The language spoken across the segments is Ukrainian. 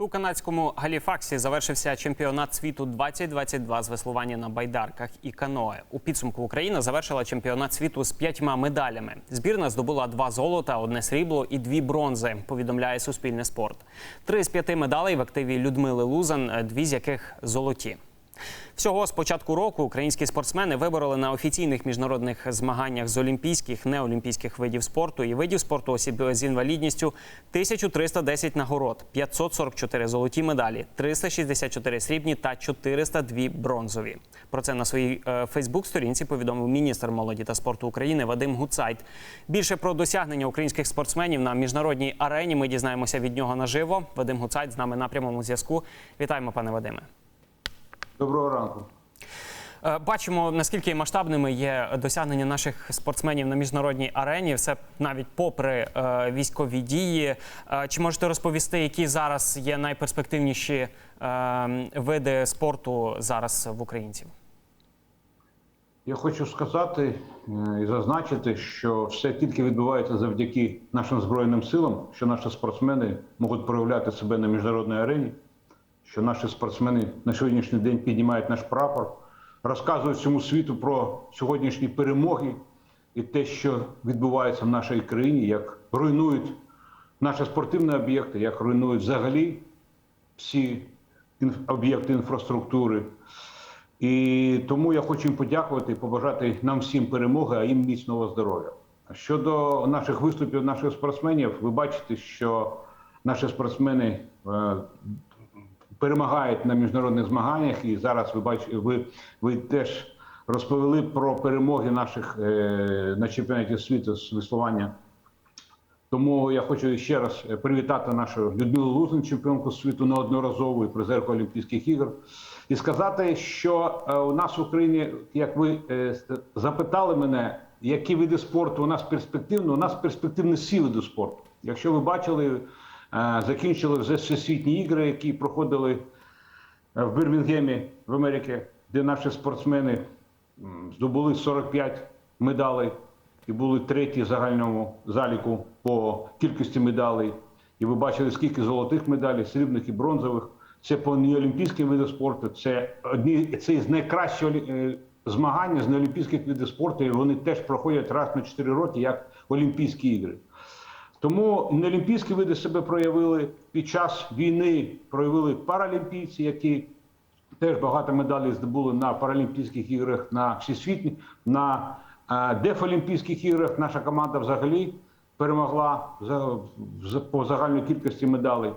У канадському Галіфаксі завершився чемпіонат світу 2022 з веслування на байдарках і каное. У підсумку Україна завершила чемпіонат світу з п'ятьма медалями. Збірна здобула два золота, одне срібло і дві бронзи. Повідомляє Суспільне спорт. Три з п'яти медалей в активі Людмили Лузан, дві з яких золоті. Всього з початку року українські спортсмени вибороли на офіційних міжнародних змаганнях з олімпійських, неолімпійських видів спорту і видів спорту осіб з інвалідністю 1310 нагород, 544 золоті медалі, 364 срібні та 402 бронзові. Про це на своїй е, Фейсбук-сторінці повідомив міністр молоді та спорту України Вадим Гуцайт. Більше про досягнення українських спортсменів на міжнародній арені ми дізнаємося від нього наживо. Вадим Гуцайт з нами на прямому зв'язку. Вітаємо, пане Вадиме. Доброго ранку. Е, Бачимо, наскільки масштабними є досягнення наших спортсменів на міжнародній арені, все навіть попри е, військові дії. Е, Чи можете розповісти, які зараз є найперспективніші види спорту зараз в українців? Я хочу сказати і зазначити, що все тільки відбувається завдяки нашим збройним силам, що наші спортсмени можуть проявляти себе на міжнародній арені, що наші спортсмени на сьогоднішній день піднімають наш прапор, розказують всьому світу про сьогоднішні перемоги і те, що відбувається в нашій країні, як руйнують наші спортивні об'єкти, як руйнують взагалі всі об'єкти інфраструктури. І тому я хочу їм подякувати і побажати нам всім перемоги, а їм міцного здоров'я. Щодо наших виступів, наших спортсменів, ви бачите, що наші спортсмени е, перемагають на міжнародних змаганнях, і зараз ви бачите, ви, ви теж розповіли про перемоги наших е, на чемпіонаті світу з веслування. Тому я хочу ще раз е, привітати нашу Людмилу Лузин, чемпіонку світу неодноразову і призерку Олімпійських ігор, і сказати, що е, у нас в Україні, як ви запитали мене, які види спорту у нас перспективні, у нас перспективні всі види спорту. Якщо ви бачили, закінчили вже всесвітні ігри, які проходили е, в Бірмінгемі в Америці, де наші спортсмени здобули 45 медалей і були треті загальному заліку по кількості медалей. І ви бачили, скільки золотих медалей, срібних і бронзових. Це по неолімпійським видам спорту. Це одні це з найкращих е, змагання з неолімпійських видів спорту. І вони теж проходять раз на 4 роки, як Олімпійські ігри. Тому неолімпійські види себе проявили під час війни, проявили паралімпійці, які теж багато медалей здобули на Паралімпійських іграх, на всесвітніх, на е, дефолімпійських іграх. Наша команда взагалі перемогла по загальній кількості медалей.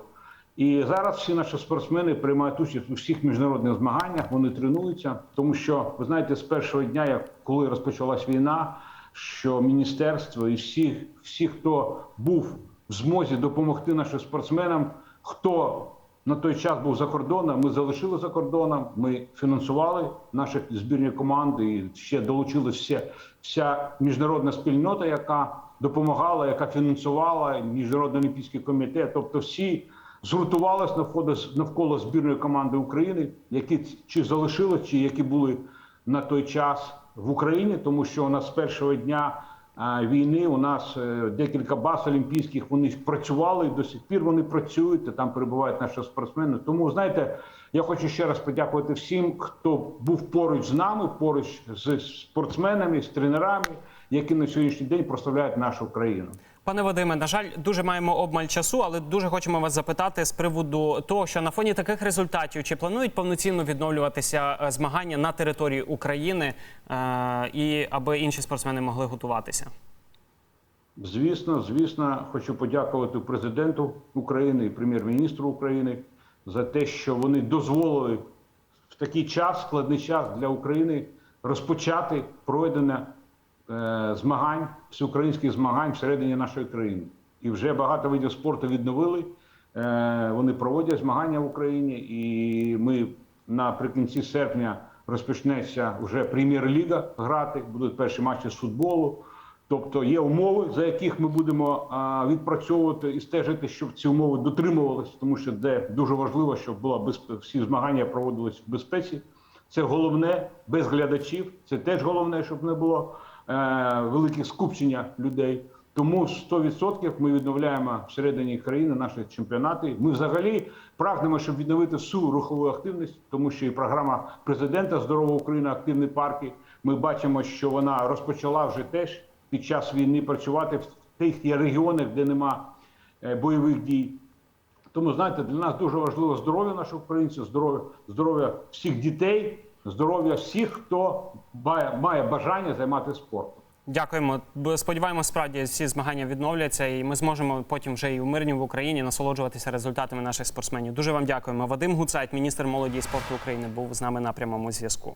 І зараз всі наші спортсмени приймають участь у всіх міжнародних змаганнях, вони тренуються, тому що ви знаєте, з першого дня, як коли розпочалась війна, що міністерство і всі, всі, хто був в змозі допомогти нашим спортсменам, хто на той час був за кордоном, ми залишили за кордоном, ми фінансували наші збірні команди і ще долучилася вся, вся міжнародна спільнота, яка допомагала, яка фінансувала міжнародний олімпійський комітет, тобто всі згуртувалися навколо, навколо збірної команди України, які чи залишились, чи які були на той час в Україні, тому що у нас з першого дня війни у нас е, декілька баз олімпійських вони працювали і до сих пір вони працюють. і Там перебувають наші спортсмени. Тому знаєте, я хочу ще раз подякувати всім, хто був поруч з нами, поруч з спортсменами, з тренерами, які на сьогоднішній день прославляють нашу країну. Пане Вадиме, на жаль, дуже маємо обмаль часу, але дуже хочемо вас запитати з приводу того, що на фоні таких результатів чи планують повноцінно відновлюватися е, змагання на території України е, і аби інші спортсмени могли готуватися. Звісно, звісно, хочу подякувати президенту України і прем'єр-міністру України за те, що вони дозволили в такий час, складний час для України розпочати проведення е, змагань, всеукраїнських змагань всередині нашої країни. І вже багато видів спорту відновили. Е, вони проводять змагання в Україні, і ми наприкінці серпня розпочнеться вже прем'єр-ліга грати. Будуть перші матчі з футболу. Тобто є умови, за яких ми будемо відпрацьовувати і стежити, щоб ці умови дотримувалися, тому що де дуже важливо, щоб була безпе... всі змагання проводились в безпеці. Це головне без глядачів. Це теж головне, щоб не було е, великих скупчення людей. Тому 100% ми відновляємо всередині країни наші чемпіонати. Ми взагалі прагнемо, щоб відновити всю рухову активність, тому що і програма президента Здорова Україна, активні парки. Ми бачимо, що вона розпочала вже теж під час війни працювати в тих регіонах, де нема е, бойових дій. Тому знаєте, для нас дуже важливо здоров'я наших українців, здоров'я здоров'я всіх дітей, здоров'я всіх, хто має, бажання займатися спортом. Дякуємо. Сподіваємося, справді всі змагання відновляться, і ми зможемо потім вже і у мирні в Україні насолоджуватися результатами наших спортсменів. Дуже вам дякуємо. Вадим Гуцайт, міністр молоді і спорту України, був з нами на прямому зв'язку.